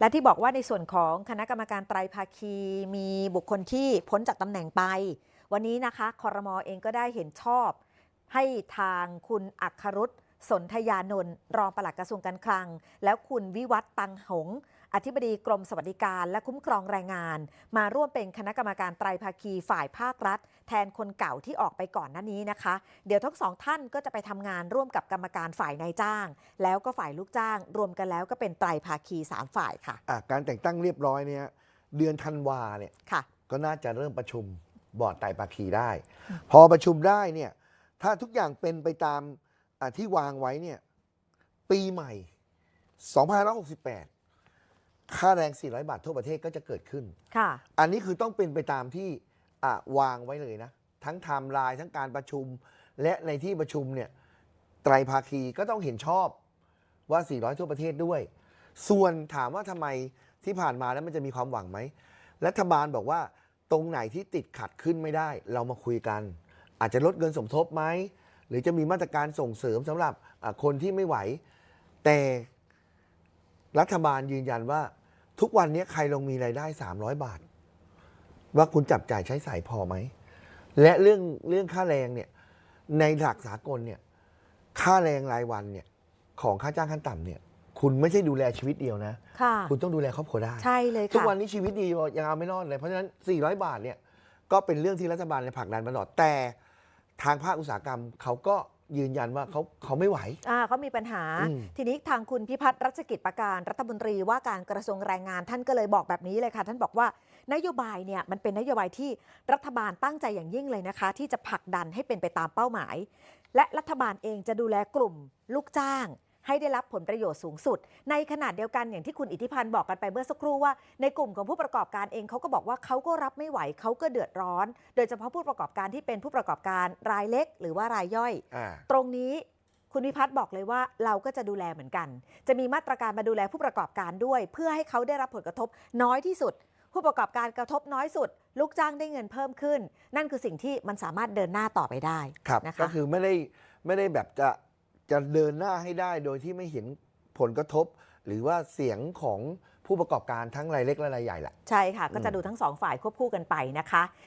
และที่บอกว่าในส่วนของคณะกรรมการไตรภาคีมีบุคคลที่พ้นจากตำแหน่งไป วันนี้นะคะคอรมอเองก็ได้เห็นชอบ ให้ทางคุณอัครรุษสนธยานนท์รองปลัดกระทรวงการคลัง แล้วคุณวิวัฒน์ตังหง อธิบดีกรมสวัสดิการและคุ้มครองแรงงาน มาร่วมเป็นคณะกรรมการไตรภาคีฝ่ายภาครัฐ แทนคนเก่าที่ออกไปก่อนหน้านี้นะคะ เดี๋ยวทั้งสองท่านก็จะไปทำงานร่วมกับกรรมการฝ่ายนายจ้าง แล้วก็ฝ่ายลูกจ้าง รวมกันแล้วก็เป็นไตรภาคีสามฝ่ายค่ะอะการแต่งตั้งเรียบร้อยเนี่ยเดือนธันวาเนี่ยค่ะก็น่าจะเริ่มประชุมบอร์ดไตรภาคีได้ พอประชุมได้เนี่ยถ้าทุกอย่างเป็นไปตามอะที่วางไว้เนี่ยปีใหม่ 2568 ค่าแรง 400 บาททั่วประเทศก็จะเกิดขึ้น ค่ะ อันนี้คือต้องเป็นไปตามที่อะวางไว้เลยนะ ทั้งไทม์ไลน์ทั้งการประชุม และในที่ประชุมเนี่ยไตรภาคีก็ต้องเห็นชอบว่า 400 ทั่วประเทศด้วย ส่วนถามว่าทำไมที่ผ่านมาแล้วมันจะมีความหวังไหมรัฐบาลบอกว่าตรงไหนที่ติดขัดขึ้นไม่ได้ เรามาคุยกัน อาจจะลดเงินสมทบไหมหรือจะมีมาตรการส่งเสริมสำหรับอะคนที่ไม่ไหว แต่รัฐบาลยืนยันว่า ทุกวันนี้ใครลงมีรายได้ 300 บาท ว่าคุณจับจ่ายใช้สายพอไหม และเรื่องเรื่องค่าแรงเนี่ยในหลักสากลเนี่ยค่าแรงรายวันเนี่ยของค่าจ้างขั้นต่ำเนี่ยคุณไม่ใช่ดูแลชีวิตเดียวนะ ค่ะ คุณต้องดูแลครอบครัวได้ ใช่เลยทุกค่ะวันนี้ชีวิตดียังเอาไม่รอดเลย เพราะฉะนั้น 400 บาทเนี่ยก็เป็นเรื่องที่รัฐบาลในยผลักดันมาตลอดแต่ทางภาคอุตสาหกรรมเขาก็ ยืนยันว่าเขาเขาไม่ไหว อ่าเขามีปัญหา อืม ทีนี้ทางคุณพิพัฒน์รัชกิจประการรัฐมนตรีว่าการกระทรวงแรงงานท่านก็เลยบอกแบบนี้เลยค่ะ ท่านบอกว่านโยบายเนี่ยมันเป็นนโยบายที่รัฐบาลตั้งใจอย่างยิ่งเลยนะคะ ที่จะผลักดันให้เป็นไปตามเป้าหมาย และรัฐบาลเองจะดูแลกลุ่มลูกจ้าง ให้ได้รับผลประโยชน์สูงสุด ในขณะเดียวกันอย่างที่คุณอิทธิพันธ์บอกกันไปเมื่อสักครู่ว่า ในกลุ่มของผู้ประกอบการเองเขาก็บอกว่าเขาก็รับไม่ไหวเขาก็เดือดร้อน โดยเฉพาะผู้ประกอบการที่เป็นผู้ประกอบการรายเล็ก หรือว่ารายย่อย อ่า ตรงนี้คุณวิพัฒน์บอกเลยว่าเราก็จะดูแลเหมือนกัน จะมีมาตรการมาดูแลผู้ประกอบการด้วย เพื่อให้เขาได้รับผลกระทบน้อยที่สุด ผู้ประกอบการกระทบน้อยสุด ลูกจ้างได้เงินเพิ่มขึ้น นั่นคือสิ่งที่มันสามารถเดินหน้าต่อไปได้ครับ นะคะ ก็คือไม่ได้ไม่ได้แบบจะ จะเดินหน้าให้ได้โดยที่ไม่เห็นผลกระทบ หรือว่าเสียงของผู้ประกอบการทั้งรายเล็กและรายใหญ่แหละใช่ค่ะ ก็จะดูทั้งสองฝ่ายควบคู่กันไปนะคะ